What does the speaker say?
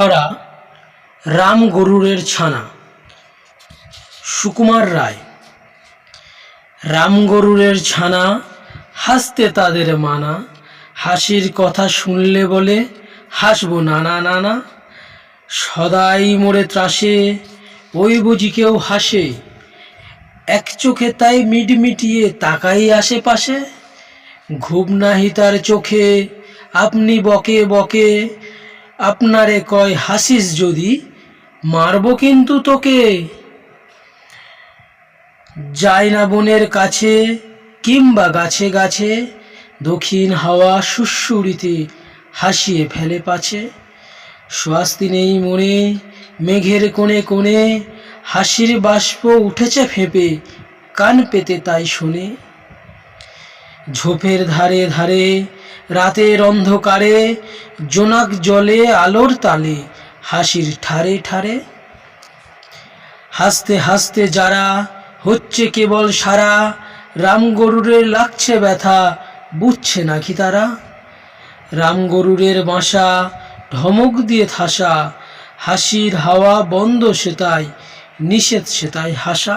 ছড়া রাম গরুরের ছানা, সুকুমার রায়। রাম গরুরের ছানা হাসতে তাদের মানা, হাসির কথা শুনলে বলে, হাসবো নানা নানা, সদাই মোড়ে ত্রাসে, ওই বুঝি কেউ হাসে। এক চোখে তাই মিটমিটিয়ে তাকাই আশেপাশে, ঘুম নাহি তার চোখে, আপনি বকে বকে আপনারে কয় হাসিস যদি, মারবো কিন্তু তোকে। যায় না বনের কাছে কিংবা গাছে গাছে, দক্ষিণ হাওয়া সুশুরিতে হাসিয়ে ফেলে পাছে। স্বাস্তি নেই মনে, মেঘের কোণে কোণে হাসির বাষ্প উঠেছে ফেঁপে, কান পেতে তাই শুনে। ঝোপের ধারে ধারে রাতের অন্ধকারে, জোনাক জলে আলোর তালে, হাসির ঠারে ঠারে। হাসতে হাসতে যারা হচ্ছে কেবল সারা, রাম গরুরের লাগছে ব্যথা, বুঝছে নাকি তারা? রাম গরুরের বাসা ধমক দিয়ে থাসা হাসির হাওয়া বন্ধ সেতাই, নিষেধ সেতাই হাসা।